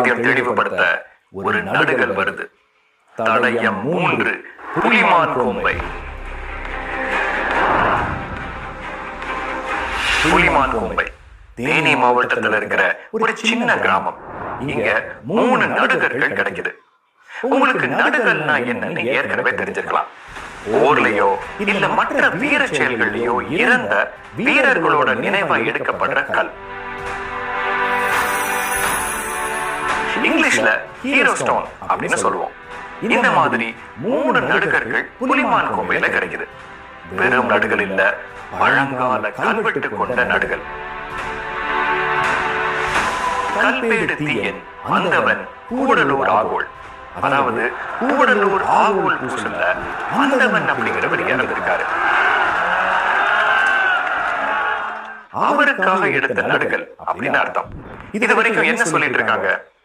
தெளிவுபடுத்த ஒரு நடுகள் வருது. தடயம் மூன்று புலிமான் கொம்பை. புலிமான் கொம்பை. தேனி மாவட்டத்துல இருக்கிற ஒரு சின்ன கிராமம். இங்க மூணு நடுகர்கள் கிடைக்குது. உங்களுக்கு நடுகள்னா என்னன்னு ஏற்கனவே தெரிஞ்சிருக்கலாம். போர்லயோ இல்ல மற்ற வீர செயல்கள்லயோ இறந்த வீரர்களோட நினைவா எடுக்கப்படுற கல். இங்கிலீஷ்ல ஹீரோ ஸ்டோன் அப்படின்னு சொல்லுவோம். இந்த மாதிரி மூணு நடுகர்கள் புலிமான் கோம்பையில கிடைக்குது. பெரும் நடுகள் இல்ல பழங்கால கல்வெட்டு கொண்ட நடுகள் கல்பேடு தீயன் வந்தவன் கூடலூர் ஆகோல். அதாவது கூடலூர் ஆகோல் பூசல்ல வந்தவன் அப்படிங்கிறவர் இறந்திருக்காரு அவருக்காக எடுத்த நடுகள் அப்படின்னு அர்த்தம். இது வரைக்கும் என்ன சொல்லிட்டு இருக்காங்க?